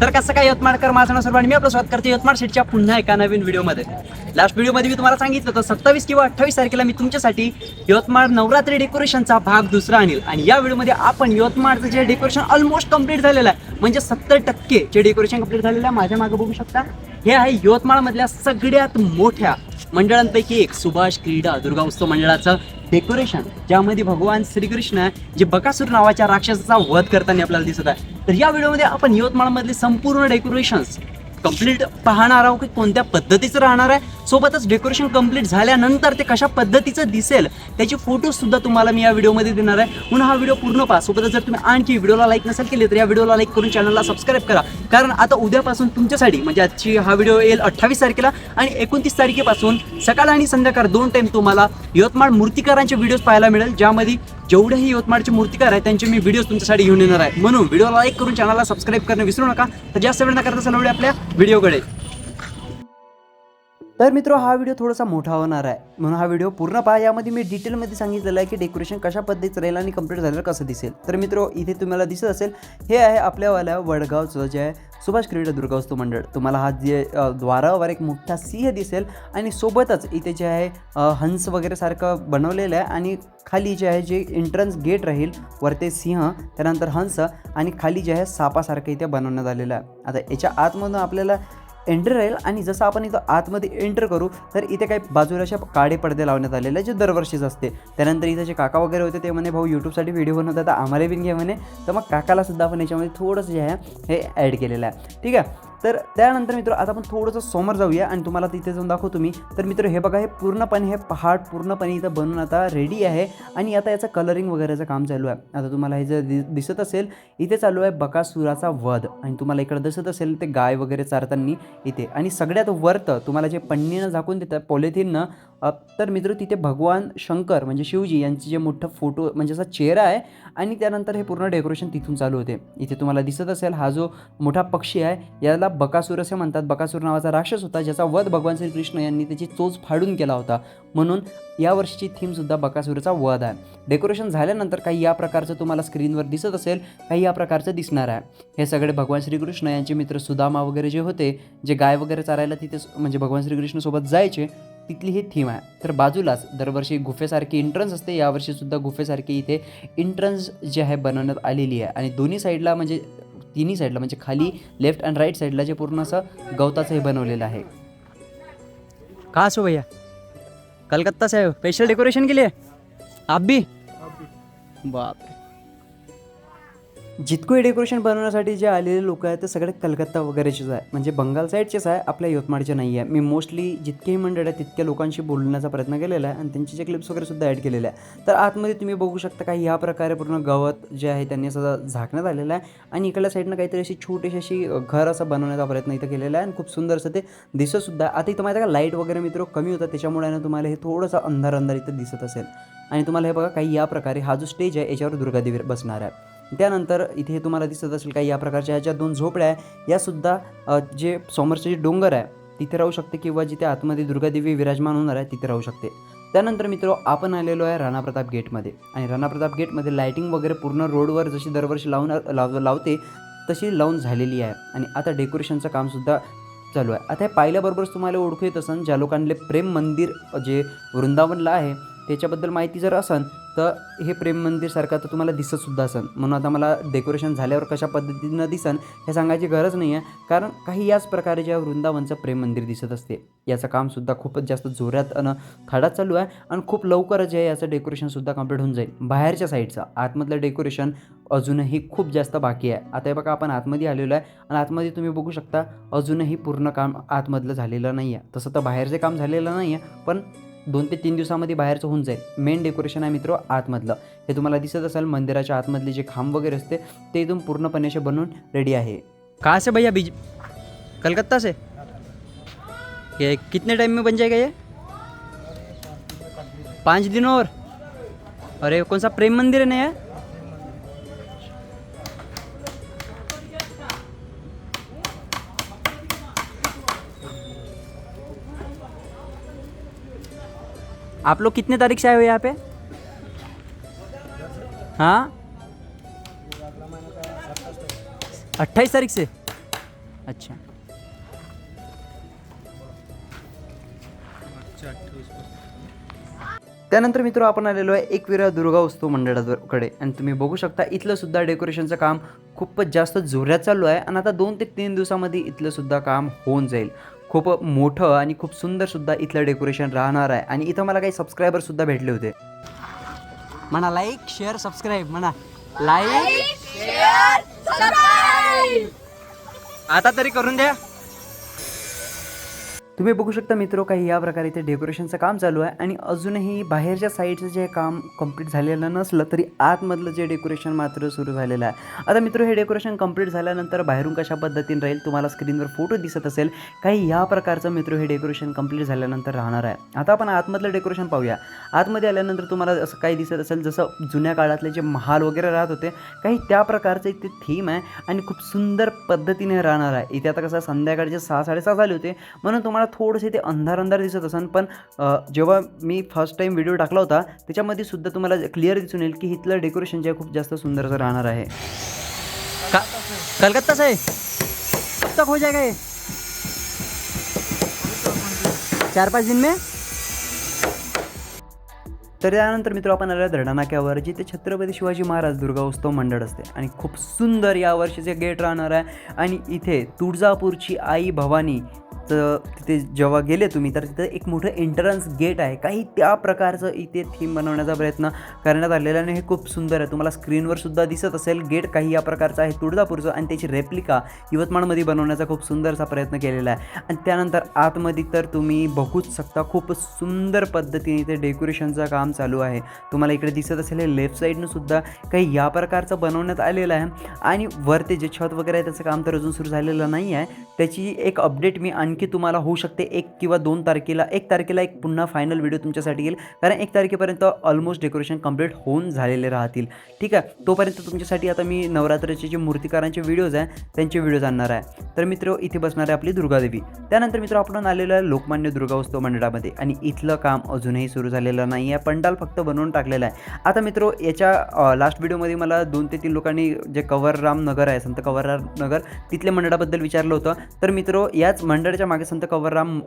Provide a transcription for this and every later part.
तर कसं काय यवतमाळकर माझं नाव सर्वांनी मी आपलं स्वागत करते यवतमाळ शेटच्या पुन्हा एका नवीन व्हिडिओमध्ये. लास्ट व्हिडिओमध्ये मी तुम्हाला सांगितलं होतं सत्तावीस किंवा अठ्ठावीस तारखेला मी तुमच्यासाठी यवतमाळ नवरात्री डेकोरेशनचा भाग दुसरा आणील. आणि या व्हिडिओमध्ये आपण यवतमाळचं जे डेकोरेशन ऑलमोस्ट कंप्लीट झालेलं आहे म्हणजे सत्तर टक्के जे डेकोरेशन कंप्लीट झालेलं आहे माझ्या मागे बघू शकता. हे आहे यवतमाळमधल्या सगळ्यात मोठ्या मंडळांपैकी एक सुभाष क्रीडा दुर्गा उत्सव मंडळाचं. डेकोरेशन ज्यामध्ये भगवान श्रीकृष्ण जे बकासूर नावाच्या राक्षसाचा वध करताना आपल्याला दिसत आहे. तर या व्हिडिओमध्ये आपण यवतमाळमधले संपूर्ण डेकोरेशन्स कंप्लीट पाहणार आहोत की कोणत्या पद्धतीचं राहणार आहे सोबतच डेकोरेशन कंप्लीट झाल्यानंतर ते कशा पद्धतीचं दिसेल त्याची फोटो सुद्धा तुम्हाला मी या व्हिडिओमध्ये देणार आहे. म्हणून हा व्हिडिओ पूर्ण पहा. सोबतच जर तुम्ही आणखी व्हिडिओला लाईक नसेल केले तर या व्हिडिओला लाईक करून चॅनलला सबस्क्राईब करा. कारण आता उद्यापासून तुमच्यासाठी म्हणजे आजची हा व्हिडिओ येईल अठ्ठावीस तारखेला आणि एकोणतीस तारखेपासून सकाळ आणि संध्याकाळ दोन टाईम तुम्हाला यवतमाळ मूर्तिकारांचे व्हिडिओज पाहायला मिळेल ज्यामध्ये जेवढेही यवतमाळचे मूर्तिकार आहेत त्यांचे मी व्हिडिओज तुमच्यासाठी घेऊन येणार आहे. म्हणून व्हिडिओला लाईक करून चॅनलला सबस्क्राईब करणं विसरू नका. तर जास्त वेळ न करता चला आपल्या व्हिडिओकडे तर मित्र हा व्हिडिओ थोडासा मोठा होणार आहे. म्हणून हा व्हिडिओ पूर्ण पहा. यामध्ये मी डिटेलमध्ये सांगितलेलं आहे की डेकोरेशन कशा पद्धतीचं राहील आणि कंप्लीट झालेलं कसं दिसेल. तर मित्र इथे तुम्हाला दिसत असेल हे आहे आपल्यावाल्या वडगावचं जे आहे सुभाष क्रीडा दुर्गा मंडळ. तुम्हाला हा जे द्वारावर एक मोठा सिंह दिसेल आणि सोबतच इथे जे आहे हंस वगैरे सारखं बनवलेलं आहे आणि खाली जे आहे जे एंट्रन्स गेट राहील वरते सिंह त्यानंतर हंस आणि खाली जे आहे सापासारखं इथे बनवण्यात आलेलं आहे. आता याच्या आतमधून आपल्याला एंटर राहील आणि जसं आपण इथं आतमध्ये एंटर करू तर इथे काही बाजूला अशा काळे पडदे लावण्यात आलेले आहेत, जे दरवर्षीच असते. त्यानंतर इथं जे काका वगैरे होते ते म्हणे भाऊ यूट्यूबसाठी व्हिडिओ बनवतात तर आम्हाला बिन घे म्हणे. तर मग काकाला सुद्धा आपण याच्यामध्ये थोडंसं जे आहे हे ॲड केलेलं आहे. ठीक आहे? तर त्यानंतर मित्र आता आपण थोडंसं समोर जाऊया आणि तुम्हाला तिथे जाऊन दाखवतो मी. तर मित्र हे बघा हे पूर्णपणे हे पहाड पूर्णपणे इथं बनून आता रेडी आहे. आणि आता याचं कलरिंग वगैरेचं काम चालू आहे. आता तुम्हाला हे जर दि दिसत असेल इथे चालू आहे बकासुराचा वध. आणि तुम्हाला इकडं दिसत असेल ते गाय वगैरे चारताना इथे. आणि सगळ्यात वरत तुम्हाला जे पन्नीनं झाकून देतात पॉलिथिननं तर मित्र तिथे भगवान शंकर म्हणजे शिवजी यांचे जे मोठं फोटो म्हणजे असा चेहरा आहे. आणि त्यानंतर हे पूर्ण डेकोरेशन तिथून चालू होते. इथे तुम्हाला दिसत असेल हा जो मोठा पक्षी आहे याला बकासूर असे म्हणतात. बकासूर नावाचा राक्षस होता ज्याचा वध भगवान श्रीकृष्ण यांनी त्याची चोच फाडून केला होता. म्हणून यावर्षीची थीमसुद्धा बकासूरचा वध आहे. डेकोरेशन झाल्यानंतर काही या प्रकारचं तुम्हाला स्क्रीनवर दिसत असेल काही या प्रकारचं दिसणार आहे. हे सगळे भगवान श्रीकृष्ण यांचे मित्र सुदामा वगैरे जे होते जे गाय वगैरे चारायला तिथे म्हणजे भगवान श्रीकृष्णसोबत जायचे तिथली ही थीम आहे. तर बाजूलाच दरवर्षी गुफेसारखी एंट्रन्स असते. यावर्षीसुद्धा गुफेसारखी इथे एंट्रन्स जे आहे बनवण्यात आलेली आहे. आणि दोन्ही साईडला म्हणजे तिन्ही साईडला म्हणजे खाली लेफ्ट अँड राईट साईडला जे पूर्ण असं गवताचं हे बनवलेलं आहे. का असो भैया? कलकत्ता से आए हो स्पेशल डेकोरेशन के लिए आप भी बाप जितकोही डेकोरेशन बनवण्यासाठी जे आलेले लोक आहेत ते सगळे कलकत्ता वगैरेचेच आहे म्हणजे बंगाल साईडचेच आहे आपल्या यवतमाळचे नाही आहे. मी मोस्टली जितकेही मंडळ आहे तितक्या लोकांशी बोलण्याचा प्रयत्न केलेला आहे आणि त्यांचे जे क्लिप्स वगैरे सुद्धा ॲड केलेले आहे तर आतमध्ये तुम्ही बघू शकता काही ह्या प्रकारे पूर्ण गवत जे आहे त्यांनी असं झाकण्यात आलेलं आहे. आणि इकडल्या साईडनं काहीतरी अशी छोटीशी अशी घर असं बनवण्याचा प्रयत्न इथं केलेला आहे. आणि खूप सुंदर असं ते दिसतसुद्धा आता इथं माहिती का लाइट वगैरे मित्र कमी होतात त्याच्यामुळे ना तुम्हाला हे थोडंसं अंधार अंधार इथं दिसत असेल. आणि तुम्हाला हे बघा काही या प्रकारे हा जो स्टेज आहे याच्यावर दुर्गादेवी बसणार आहे. त्यानंतर इथे तुम्हाला दिसत असेल काही या प्रकारच्या ह्याच्या दोन झोपड्या आहे यासुद्धा जे समोरचे जे डोंगर आहे तिथे राहू शकते किंवा जिथे आतमध्ये दुर्गादेवी विराजमान होणार आहे तिथे राहू शकते. त्यानंतर मित्र आपण आलेलो आहे राणा प्रताप गेटमध्ये. आणि राणा प्रताप गेटमध्ये लायटिंग वगैरे पूर्ण रोडवर जशी दरवर्षी लावून लाव लावते तशी लावून झालेली आहे. आणि आता डेकोरेशनचं कामसुद्धा चालू आहे. आता हे पाहिल्याबरोबरच तुम्हाला ओळखू येत असन ज्या लोकांले प्रेम मंदिर जे वृंदावनला आहे त्याच्याबद्दल माहिती जर असन तर हे प्रेम मंदिरसारखं तर तुम्हाला दिसतसुद्धा असन. म्हणून आता मला डेकोरेशन झाल्यावर कशा पद्धतीनं दिसन हे सांगायची गरज नाही आहे कारण काही याच प्रकारे ज्या वृंदावनचं प्रेम मंदिर दिसत असते याचं कामसुद्धा खूपच जास्त जोरात आणि थाडात चालू आहे आणि खूप लवकरच आहे याचं डेकोरेशनसुद्धा कंप्लीट होऊन जाईल. बाहेरच्या साईडचं आतमधलं डेकोरेशन अजूनही खूप जास्त बाकी आहे. आता हे बघा आपण आतमध्ये आलेलो आहे आणि आतमध्ये तुम्ही बघू शकता अजूनही पूर्ण काम आतमधलं झालेलं नाही आहे तसं तर बाहेरचे काम झालेलं नाही आहे पण दोन ते तीन दिवसामध्ये बाहेरचं होऊन जाईल. मेन डेकोरेशन आहे मित्र आतमधलं. हे तुम्हाला दिसत असेल मंदिराच्या आतमधले जे खांब वगैरे असते ते इथून पूर्णपणे असे बनवून रेडी आहे. कहाँ से भैया बीज कलकत्ता से? ये कितने टाइम में बन जाएगा ये? पाँच दिन और? अरे कौन सा प्रेम मंदिर है नया आप लोग कितने तारीख से आए हो यहाँ पे? हाँ? अट्ठाईस तारीख से? अच्छा। त्यानंतर मित्र आपण आलेलो आहे एकविरा दुर्गा उत्सव मंडळाकडे. आणि तुम्ही बघू शकता इथलं सुद्धा डेकोरेशनचं काम खूपच जास्त जोरात चालू आहे. आणि आता दोन ते तीन दिवसामध्ये इथलं सुद्धा काम होऊन जाईल. खूप मोठं आणि खूप सुंदर सुद्धा इथलं डेकोरेशन राहणार आहे. आणि इथं मला काही सबस्क्रायबर सुद्धा भेटले होते. म्हणा लाईक शेअर सबस्क्राईब म्हणा. लाईक आता तरी करून द्या. तुम्ही बघू शकता मित्र काही या प्रकारे इथे डेकोरेशनचं काम चालू आहे आणि अजूनही बाहेरच्या साईडचं जे काम कंप्लीट झालेलं नसलं तरी आतमधलं जे डेकोरेशन मात्र सुरू झालेलं आहे. आता मित्र हे डेकोरेशन कंप्लीट झाल्यानंतर बाहेरून कशा पद्धतीने राहील तुम्हाला स्क्रीनवर फोटो दिसत असेल काही या प्रकारचं मित्र हे डेकोरेशन कंप्लीट झाल्यानंतर राहणार आहे. आता आपण आतमधलं डेकोरेशन पाहूया. आतमध्ये आल्यानंतर तुम्हाला असं काही दिसत असेल जसं जुन्या काळातले जे महाल वगैरे राहत होते काही त्या प्रकारचं इथे थीम आहे आणि खूप सुंदर पद्धतीने राहणार आहे. इथे आता कसं संध्याकाळचे सहा साडेसहा झाले होते. म्हणून तुम्हाला थोडंसे ते अंधार अंधार दिसत असेल पण जेव्हा मी फर्स्ट टाईम व्हिडिओ टाकला होता त्याच्यामध्ये सुद्धा तुम्हाला क्लिअर दिसून येईल की इथलं डेकोरेशन जे आहे खूप जास्त सुंदर असं राहणार आहे. का कलकत्ता से कब तक हो जाएगा ये चार पाच दिन में? तर त्यानंतर मित्र आपण आलेल्या धरणा नाक्यावर जिथे छत्रपती शिवाजी महाराज दुर्गा उत्सव मंडळ असते. आणि खूप सुंदर या वर्षीचे गेट राहणार आहे. आणि इथे तुळजापूरची आई भवानी तर तिथे जेव्हा गेले तुम्ही तर तिथे एक मोठं एंट्रन्स गेट आहे. काही त्या प्रकारचं इथे थीम बनवण्याचा प्रयत्न करण्यात आलेला आणि हे खूप सुंदर आहे. तुम्हाला स्क्रीनवर सुद्धा दिसत असेल. गेट काही या प्रकारचं आहे. तुळजापूरचं आणि त्याची रेप्लिका यवतमाळमध्ये बनवण्याचा खूप सुंदरसा प्रयत्न केलेला आहे. आणि त्यानंतर आतमध्ये तर तुम्ही बघूच शकता खूप सुंदर पद्धतीने इथे डेकोरेशनचं काम चालू आहे. तुम्हाला इकडे दिसत असेल हे लेफ्ट साईडनं सुद्धा काही या प्रकारचं बनवण्यात आलेलं आहे. आणि वरती जे छत वगैरे आहे त्याचं काम तर अजून सुरू झालेलं नाही आहे. त्याची एक अपडेट मी आणखी तुम्हाला होऊ शकते एक किंवा दोन तारखेला एक तारखेला एक पुन्हा फायनल व्हिडिओ तुमच्यासाठी येईल. कारण एक तारखेपर्यंत ऑलमोस्ट डेकोरेशन कंप्लीट होऊन झालेले राहतील. ठीक आहे? तोपर्यंत तुमच्यासाठी आता मी नवरात्राचे जे मूर्तिकारांचे व्हिडिओज आहे त्यांचे व्हिडिओज आणणार आहे. तर मित्र इथे बसणार आहे आपली दुर्गादेवी. त्यानंतर मित्र आपण आलेलो आहे लोकमान्य दुर्गा उत्सव मंडळामध्ये. आणि इथलं काम अजूनही सुरू झालेलं नाही आहे. पंडाल फक्त बनवून टाकलेलं आहे. आता मित्र याच्या लास्ट व्हिडिओमध्ये मला दोन ते तीन लोकांनी जे कंवरराम नगर आहे संत कवरराम नगर तिथल्या मंडळाबद्दल विचारलं होतं. तर मित्र याच मंडळाच्या मागे संत कवरराम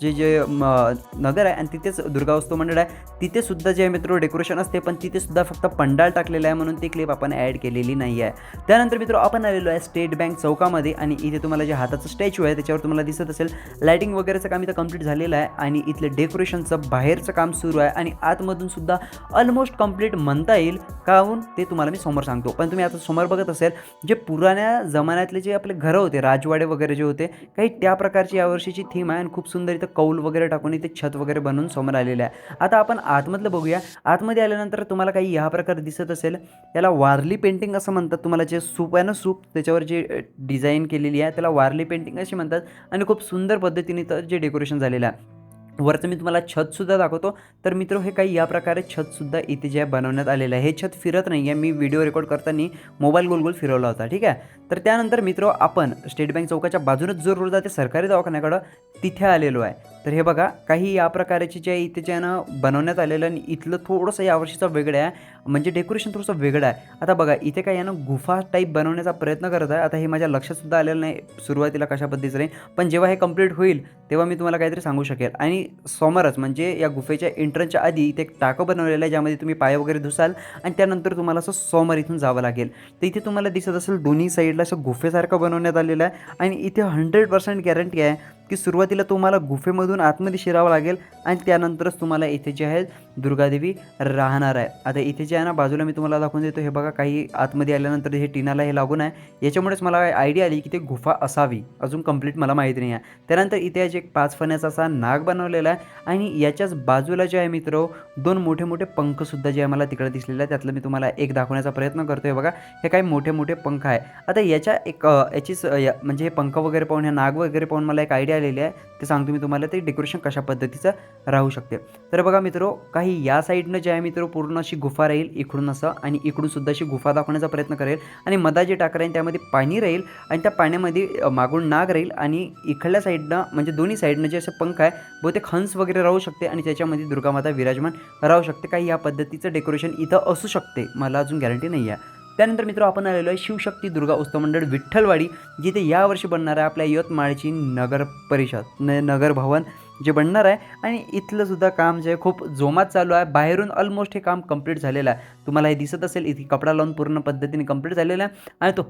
जे जे नगर आहे आणि तिथेच दुर्गा उत्सव मंडळ आहे. तिथे सुद्धा जे मित्र डेकोरेशन असते पण तिथे सुद्धा फक्त पंडाल टाकलेला आहे म्हणून ती क्लिप आपण ॲड केलेली नाही आहे. त्यानंतर मित्र आपण आलेलो आहे स्टेट बँक चौकामध्ये आणि इथे तुम्हाला जे हाताचं स्टॅच्यू आहे त्याच्यावर तुम्हाला दिसत असेल लायटिंग वगैरेचं काम इथं कंप्लीट झालेलं आहे आणि इथलं डेकोरेशनचं बाहेरचं काम सुरू आहे आणि आतमधून सुद्धा ऑलमोस्ट कंप्लीट म्हणता येईल काहून ते तुम्हाला मी समोर सांगतो. पण तुम्ही आता समोर बघत असेल जे पुराण्या जमान्यातले जे आपले घरं होते राजवाडे वगैरे जे होते काही त्या प्रकारचे यावर्षीची थीम आहे आणि खूप सुंदर इथं कौल वगैरे टाकून इथे छत वगैरे बनवून समोर आलेलं आहे. आता आपण आतमधलं बघूया. आतमध्ये आल्यानंतर तुम्हाला काही ह्या प्रकारे दिसत असेल. याला वारली पेंटिंग असं म्हणतात. तुम्हाला जे सूप आहे ना सूप त्याच्यावर जे डिझाईन केलेली आहे त्याला वारली पेंटिंग अशी म्हणतात. आणि खूप सुंदर पद्धतीने तर जे डेकोरेशन झालेलं आहे. वरचं मी तुम्हाला छतसुद्धा दाखवतो. तर मित्र हे काही या प्रकारे छतसुद्धा इथे जे आहे बनवण्यात आलेलं आहे. हे छत फिरत नाही आहे मी व्हिडिओ रेकॉर्ड करताना मोबाईल गोल गोल फिरवला होता. ठीक आहे? तर त्यानंतर मित्र आपण स्टेट बँक चौकाच्या बाजूनच जो रोड जाते सरकारी दवाखान्याकडं तिथे आलेलो आहे. तर हे बघा काही या प्रकारचे जे इथे जे ना बनवण्यात आलेलं आणि इथलं थोडंसं यावर्षीचं वेगळं आहे. म्हणजे डेकोरेशन थोडंसं वेगळं आहे. आता बघा इथे काय यानं गुफा टाईप बनवण्याचा प्रयत्न करत आहे. आता हे माझ्या लक्षातसुद्धा आलेलं नाही सुरुवातीला कशा पद्धतीचं नाही पण जेव्हा हे कंप्लीट होईल तेव्हा मी तुम्हाला काहीतरी सांगू शकेल. आणि समोरच म्हणजे या गुफेच्या एंट्रन्सच्या आधी इथे एक टाकं बनवलेलं आहे ज्यामध्ये तुम्ही पाय वगैरे धुसाल आणि त्यानंतर तुम्हाला असं समोर इथून जावं लागेल. तर इथे तुम्हाला दिसत असेल दोन्ही साईडला असं गुफेसारखं बनवण्यात आलेलं आहे. आणि इथे हंड्रेड पर्सेंट गॅरंटी आहे की सुरुवातीला तुम्हाला गुफेमधून आतमध्ये शिरावं लागेल आणि त्यानंतरच तुम्हाला इथे जे आहे दुर्गादेवी राहणार आहे. आता इथे जे आहे ना बाजूला मी तुम्हाला दाखवून देतो हे बघा काही आतमध्ये आल्यानंतर हे टिनाला हे लागून आहे. याच्यामुळेच मला आयडिया आली की ते गुफा असावी. अजून कंप्लीट मला माहीत नाही आहे. त्यानंतर इथे जे एक पाच फण्याचा असा नाग बनवलेला आहे आणि याच्याच बाजूला जे आहे मित्र दोन मोठे मोठे पंखसुद्धा जे आहे मला तिकडे दिसलेले आहे त्यातलं मी तुम्हाला एक दाखवण्याचा प्रयत्न करतो आहे बघा. हे काही मोठे मोठे पंख आहे. आता याच्या एक याचीच म्हणजे हे पंख वगैरे पाहून हे नाग वगैरे पाहून मला एक आयडिया आलेली आहे ते सांगतो मी तुम्हाला ते डेकोरेशन कशा पद्धतीचं राहू शकते. तर बघा मित्र काही या साईडनं जे आहे मित्र पूर्ण अशी गुफा राहील इकडून असं आणि इकडून सुद्धा अशी गुफा दाखवण्याचा प्रयत्न करेल. आणि मधा जे टाकर राहील त्यामध्ये पाणी राहील आणि त्या पाण्यामध्ये मागून नाग राहील आणि इकडल्या साईडनं म्हणजे दोन्ही साईडनं जे असं पंख आहे बहुतेक हंस वगैरे राहू शकते आणि त्याच्यामध्ये दुर्गामाता विराजमान राहू शकते. काही या पद्धतीचं डेकोरेशन इथं असू शकते मला अजून गॅरंटी नाही आहे त्यानंतर मित्र आपण आलेलो आहे शिवशक्ती दुर्गा उत्सव मंडळ विठ्ठलवाडी जिथे यावर्षी बनणार आहे आपल्या यवतमाळची नगर परिषद न नगर भवन जे बनणार आहे. आणि इथलं सुद्धा काम जे आहे खूप जोमात चालू आहे. बाहेरून ऑलमोस्ट हे काम कंप्लीट झालेलं आहे. तुम्हाला हे दिसत असेल इथे कपडा लावून पूर्ण पद्धतीने कंप्लीट झालेलं आहे. आणि तो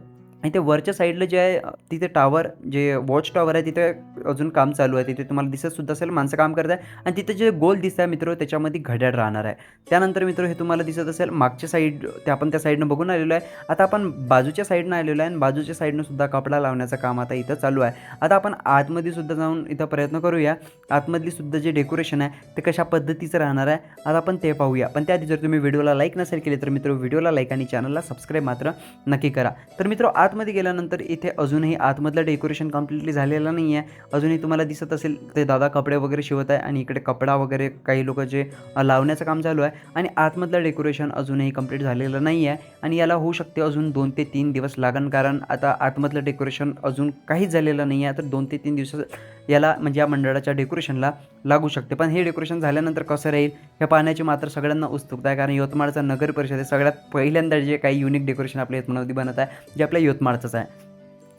आणि ते वरच्या साईडला जे आहे तिथे टावर जे वॉच टॉवर आहे तिथे अजून काम चालू आहे. तिथे तुम्हाला दिसत सुद्धा असेल माणसं काम करत आहे. आणि तिथे जे गोल दिसत आहे मित्र त्याच्यामध्ये घड्याळ राहणार आहे. त्यानंतर मित्र हे तुम्हाला दिसत असेल मागच्या साईड ते आपण त्या साईडनं बघून आलेलो आहे. आता आपण बाजूच्या साईडनं आलेलो आहे आणि बाजूच्या साईडनं सुद्धा कपडा लावण्याचं काम आता इथं चालू आहे. आता आपण आतमध्ये सुद्धा जाऊन इथं प्रयत्न करूया. आतमधली सुद्धा जे डेकोरेशन आहे ते कशा पद्धतीचं राहणार आहे आता आपण ते पाहूया. पण त्याआधी जर तुम्ही व्हिडिओला लाईक नसेल केले तर मित्र व्हिडिओला लाईक आणि चॅनलला सबस्क्राईब मात्र नक्की करा. तर मित्र आत आतमध्ये गेल्यानंतर इथे अजूनही आतमधलं डेकोरेशन कम्प्लिटली झालेलं नाही आहे अजूनही तुम्हाला दिसत असेल ते दादा कपडे वगैरे शिवत आहे आणि इकडे कपडा वगैरे काही लोक जे लावण्याचं काम चालू आहे आणि आतमधलं डेकोरेशन अजूनही कंप्लीट झालेलं नाही आहे आणि याला होऊ शकते अजून दोन ते तीन दिवस लागण कारण आता आतमधलं डेकोरेशन अजून काहीच झालेलं नाही आहे तर दोन ते तीन दिवस याला म्हणजे या मंडळाच्या डेकोरेशनला लागू शकते. पण हे डेकोरेशन झाल्यानंतर कसं राहील? हे पाहण्याची मात्र सगळ्यांना उत्सुकता आहे. कारण यवतमाळचा नगर परिषद हे सगळ्यात पहिल्यांदा जे काही युनिक डेकोरेशन आपल्या यवतमाळमध्ये बनत आहे जे आपल्या यवतमाळचंच आहे.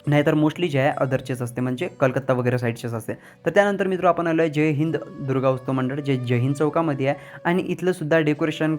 नाहीतर मोस्टली जे आहे अदरचेच असते. म्हणजे कलकत्ता वगैरे साईडचेच असते. तर त्यानंतर मित्र आपण आलो आहे जय हिंद दुर्गा उत्सव मंडळ जे जय हिंद चौकामध्ये आहे. आणि इथलंसुद्धा डेकोरेशन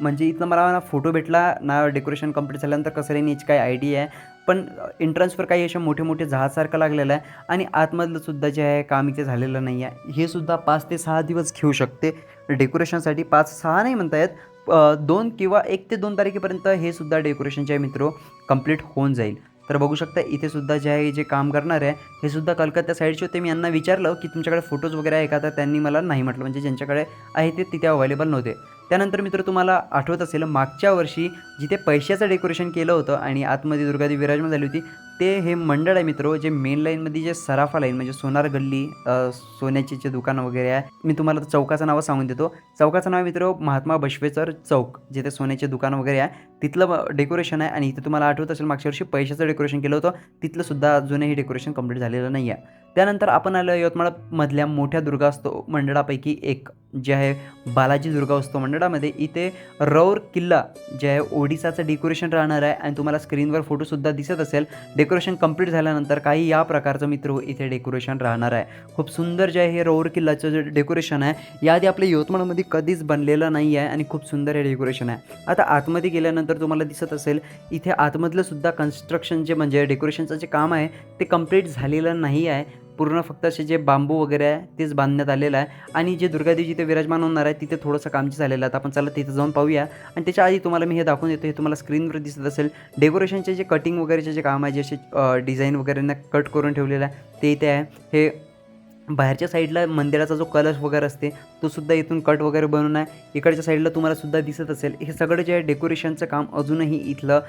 म्हणजे इथलं मला ना फोटो भेटला ना डेकोरेशन कंप्लीट झाल्यानंतर कसं राहील याची काही आयडिया आहे. पण एंट्रन्सवर काही असे मोठे मोठे जहाजसारखं लागलेलं आहे आणि आतमधलं सुद्धा जे आहे काम इथे झालेलं नाही आहे. हे सुद्धा पाच ते सहा दिवस घेऊ शकते. डेकोरेशनसाठी पाच सहा नाही म्हणता येत दोन किंवा एक ते दोन तारखेपर्यंत हे सुद्धा डेकोरेशन जे आहे मित्र कंप्लीट होऊन जाईल. तर बघू शकता इथे सुद्धा जे आहे जे काम करणार आहे हे सुद्धा कलकत्ता साईडचे होते. मी यांना विचारलं की तुमच्याकडे फोटोज वगैरे आहे का? तर त्यांनी मला नाही म्हटलं. म्हणजे ज्यांच्याकडे आहे ते तिथे अवेलेबल नव्हते. त्यानंतर मित्र तुम्हाला आठवत असेल मागच्या वर्षी जिथे पैशाचं डेकोरेशन केलं होतं आणि आतमध्ये दुर्गादेवी विराजमान झाली होती ते हे मंडळ आहे मित्र जे मेन लाईनमध्ये जे सराफा लाईन म्हणजे सोनार गल्ली सोन्याची जे दुकानं वगैरे आहे. मी तुम्हाला चौकाचं नाव सांगून देतो. चौकाचं नाव मित्र महात्मा बशवेचर चौक. जिथे सोन्याचे दुकान वगैरे आहे तिथलं डेकोरेशन आहे. आणि इथे तुम्हाला आठवत असेल मागच्या वर्षी पैशाचं डेकोरेशन केलं होतं. तिथलं सुद्धा अजूनही डेकोरेशन कंप्लीट झालेलं नाही आहे त्यानंतर आपण आलो यवतमाळमधल्या मोठ्या दुर्गा असतो मंडळापैकी एक जे आहे बालाजी दुर्गा मंडळामध्ये. इथे रौर किल्ला जे आहे ओडिसाचं डेकोरेशन राहणार आहे आणि तुम्हाला स्क्रीनवर फोटोसुद्धा दिसत असेल. डेकोरेशन कंप्लीट झाल्यानंतर काही या प्रकारचं मित्र हो इथे डेकोरेशन राहणार आहे. खूप सुंदर जे आहे हे रौर किल्लाचं जे डेकोरेशन आहे याआधी आपल्या यवतमाळमध्ये कधीच बनलेलं नाही आहे आणि खूप सुंदर हे डेकोरेशन आहे. आता आतमध्ये गेल्यानंतर तुम्हाला दिसत असेल इथे आतमधलं सुद्धा कन्स्ट्रक्शन जे म्हणजे डेकोरेशनचं जे काम आहे ते कंप्लीट झालेलं नाही आहे. पूर्ण फक्त असे जे बांबू वगैरे आहे तेच बांधण्यात आलेलं आहे. आणि जे दुर्गादेवी जिथे विराजमान होणार आहे तिथे थोडंसं कामची झालेलं आहे. आता आपण चला तिथे जाऊन पाहूया. आणि त्याच्या आधी तुम्हाला मी हे दाखवून देतो हे तुम्हाला स्क्रीनवर दिसत असेल. डेकोरेशनचे जे कटिंग वगैरेचे जे काम आहे जे असे डिझाईन वगैरे कट करून ठेवलेलं आहे ते इथे आहे. हे बाहेरच्या साईडला मंदिराचा जो कलश वगैरे असते तो सुद्धा इथून कट वगैरे बनवून आहे. इकडच्या साईडला तुम्हाला सुद्धा दिसत असेल. हे सगळं जे आहे डेकोरेशनचं काम अजूनही इथलं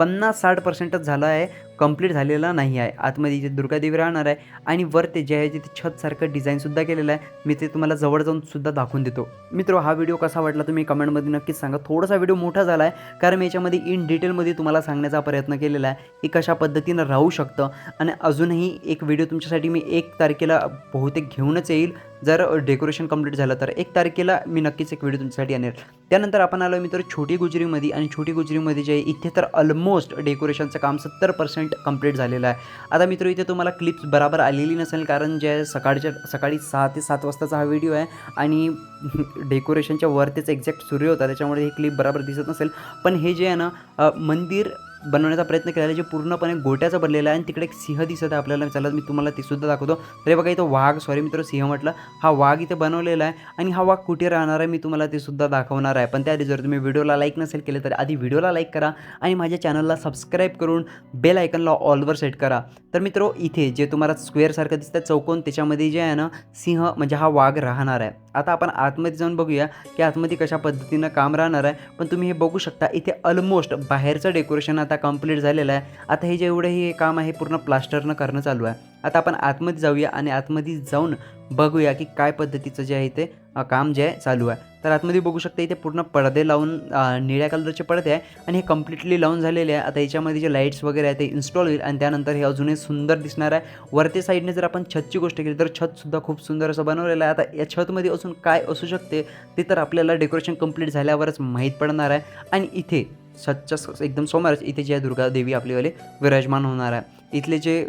पन्नास साठ पर्सेंटच झालं आहे कंप्लीट झालेलं नाही आहे. आतमध्ये जे दुर्गादेवी राहणार आहे आणि वर ते जे आहे तिथे छतसारखं डिझाईनसुद्धा केलेलं आहे. मी ते तुम्हाला जवळ जाऊन सुद्धा दाखवून देतो. मित्र हा व्हिडिओ कसा वाटला तुम्ही कमेंटमध्ये नक्कीच सांगा. थोडासा व्हिडिओ मोठा झाला आहे कारण मी याच्यामध्ये इन डिटेलमध्ये तुम्हाला सांगण्याचा प्रयत्न केलेला आहे की कशा पद्धतीनं राहू शकतं. आणि अजूनही एक व्हिडिओ तुमच्यासाठी मी एक तारखेला बहुतेक घेऊनच येईल. जर डेकोरेशन कंप्लीट झालं तर एक तारखेला मी नक्कीच एक व्हिडिओ तुमच्यासाठी आणेल. त्यानंतर आपण आलो मित्र छोटी गुजरीमध्ये आणि छोटी गुजरीमध्ये जे आहे इथे तर ऑलमोस्ट डेकोरेशनचं काम सत्तर पर्सेंट कंप्लीट झालेलं आहे. आता मित्र इथे तुम्हाला क्लिप्स बराबर आलेली नसेल कारण जे सकाळच्या सकाळी सहा ते सात वाजताचा हा व्हिडिओ आहे आणि डेकोरेशनच्या वरतीच एक्झॅक्ट सूर्य होता त्याच्यामुळे हे क्लिप बराबर दिसत नसेल. पण हे जे आहे ना मंदिर बनवण्याचा प्रयत्न केलेला आहे जे पूर्णपणे गोट्याचं बनलेलं आहे आणि तिकडे एक सिंह दिसत आहे आपल्याला. चला मी तुम्हाला ते सुद्धा दाखवतो. तर बघा इथं वाघ सॉरी मित्र सिंह म्हटलं. हा वाघ इथे बनवलेला आहे आणि हा वाघ कुठे राहणार आहे मी तुम्हाला ते सुद्धा दाखवणार आहे. पण त्याआधी जर तुम्ही व्हिडिओला लाईक नसेल केले तर आधी व्हिडिओला लाईक करा आणि माझ्या चॅनलला सबस्क्राईब करून बेल आयकनला ऑलवर सेट करा. तर मित्रो इथे जे तुम्हाला स्क्वेअरसारखं दिसतं चौकोन त्याच्यामध्ये जे आहे ना सिंह म्हणजे हा वाघ राहणार आहे. आता आपण आतमध्ये जाऊन बघूया की आतमध्ये कशा पद्धतीनं काम राहणार आहे. पण तुम्ही हे बघू शकता इथे ऑलमोस्ट बाहेरचं डेकोरेशन आता कंप्लीट झालेलं आहे. आता हे जेवढं हे काम आहे पूर्ण प्लास्टरनं करणं चालू आहे. आता आपण आतमध्ये जाऊया आणि आतमध्ये जाऊन बघूया की काय पद्धतीचं जे आहे ते काम जे आहे चालू आहे. तर आतमध्ये बघू शकता इथे पूर्ण पडदे लावून निळ्या कलरचे पडदे आहे आणि हे कम्प्लिटली लावून झालेले आहे. आता याच्यामध्ये जे लाईट्स वगैरे आहे ते इन्स्टॉल होईल आणि त्यानंतर हे अजूनही सुंदर दिसणार आहे. वरती साईडने जर आपण छतची गोष्ट केली तर छतसुद्धा खूप सुंदर असं बनवलेलं आहे. आता या छतमध्ये असून काय असू शकते ते तर आपल्याला डेकोरेशन कंप्लीट झाल्यावरच माहीत पडणार आहे. आणि इथे सच्चा स- एकदम समोरच इथे जे आहे दुर्गा देवी आपलीवाले विराजमान होणार आहे. इथले जे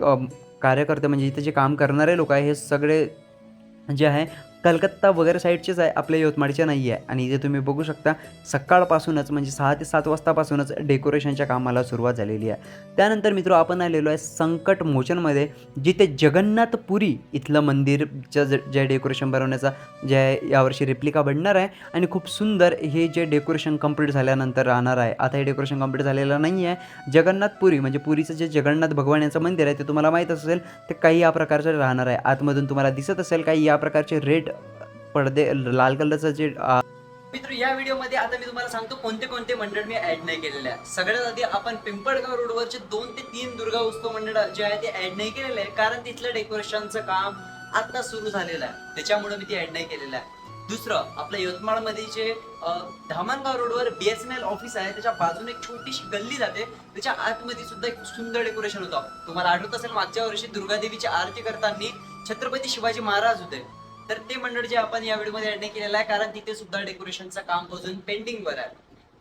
कार्यकर्ते म्हणजे इथे जे काम करणारे लोक आहे हे सगळे जे आहे कलकत्ता वगैरे साईडचेच आहे आपल्या यवतमाळचे नाही आहे. आणि इथे तुम्ही बघू शकता सकाळपासूनच म्हणजे सहा ते सात वाजतापासूनच डेकोरेशनच्या कामाला सुरुवात झालेली आहे. त्यानंतर मित्र आपण आलेलो आहे संकट मोचनमध्ये जिथे जगन्नाथपुरी इथलं मंदिरचं ज- जे डेकोरेशन बनवण्याचा जे यावर्षी रेप्लिका बनणार आहे. आणि खूप सुंदर हे जे डेकोरेशन कंप्लीट झाल्यानंतर राहणार आहे. आता हे डेकोरेशन कंप्लीट झालेलं नाही आहे. जगन्नाथपुरी म्हणजे पुरीचं जे जगन्नाथ भगवान यांचं मंदिर आहे ते तुम्हाला माहीत असेल ते काही या प्रकारचं राहणार आहे. आतमधून तुम्हाला दिसत असेल काही या प्रकारचे रेड पडदे लाल कलरचं जे मित्र या व्हिडिओमध्ये आता मी तुम्हाला सांगतो कोणते कोणते मंडळ मी ऍड नाही केलेले आहे सगळ्यात आधी आपण पिंपळगाव रोडवरचे दोन ते तीन दुर्गा उत्सव मंडळ जे आहे ते ऍड नाही केलेले आहे कारण तिथलं डेकोरेशनचं काम आता सुरू झालेलं आहे. त्याच्यामुळे मी ते ऍड नाही केलेलं आहे. दुसरं आपल्या यवतमाळमध्ये जे धामणगाव रोडवर बीएसएनएल ऑफिस आहे त्याच्या बाजूने एक छोटीशी गल्ली जाते. त्याच्या आतमध्ये सुद्धा एक सुंदर डेकोरेशन होतं. तुम्हाला आठवत असेल मागच्या वर्षी दुर्गादेवीची आरती करताना छत्रपती शिवाजी महाराज होते. तर ते मंडळ जे आपण या व्हिडिओमध्ये ऍड नाही केलेलं आहे कारण तिथे सुद्धा डेकोरेशनचं काम अजून पेंडिंगवर आहे.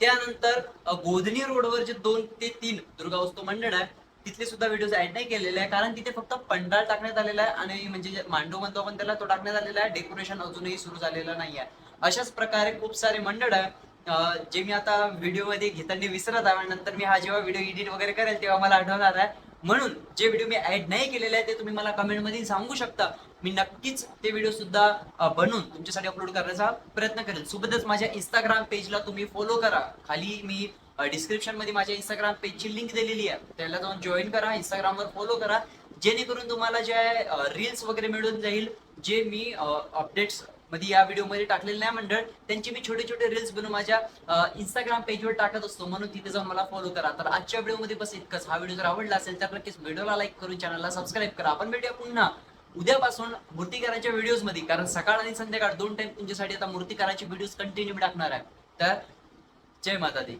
त्यानंतर गोधनी रोडवर जे दोन ते तीन दुर्गा उत्सव मंडळ आहे तिथले सुद्धा व्हिडिओज ऍड नाही केलेले आहे कारण तिथे फक्त पंडाळ टाकण्यात आलेला आहे आणि म्हणजे जे मांडव म्हणतो आपण त्याला तो टाकण्यात आलेला आहे डेकोरेशन अजूनही सुरू झालेलं नाही आहे. अशाच प्रकारे खूप सारे मंडळ आहे जे मी आता व्हिडिओमध्ये घेताना विसरत आहे आणि नंतर मी हा जेव्हा व्हिडिओ एडिट वगैरे करेल तेव्हा मला आठवणार आहे. म्हणून जे व्हिडिओ मी ऍड नाही केलेले आहे ते तुम्ही मला कमेंटमध्ये सांगू शकता. मी नक्कीच ते व्हिडिओ सुद्धा बनवून तुमच्यासाठी अपलोड करण्याचा प्रयत्न करेल. सोबतच माझ्या इंस्टाग्राम पेजला तुम्ही फॉलो करा. खाली मी डिस्क्रिप्शनमध्ये माझ्या इंस्टाग्राम पेजची लिंक दिलेली आहे. त्याला जाऊन जॉईन करा इंस्टाग्रामवर फॉलो करा. जेणेकरून तुम्हाला जे रील्स वगैरे मिळून जाईल जे मी अपडेट्समध्ये या व्हिडिओमध्ये टाकलेले नाही मंडळ त्यांचे मी छोटे छोटे रील्स बनवून माझ्या इंस्टाग्राम पेजवर टाकत असतो. म्हणून तिथे जाऊन मला फॉलो करा. तर आजच्या व्हिडिओमध्ये बस इतकंच. हा व्हिडिओ जर आवडला असेल तर नक्कीच व्हिडिओला लाईक करून चॅनलला सबस्क्राईब करा. आपण भेटूया पुन्हा. उद्यापासून मूर्तीकाराच्या व्हिडिओजमध्ये कारण सकाळ आणि संध्याकाळ दोन टाइम तुमच्यासाठी आता मूर्तिकाराचे व्हिडिओज कंटिन्यू टाकणार आहे. तर जय माता दी.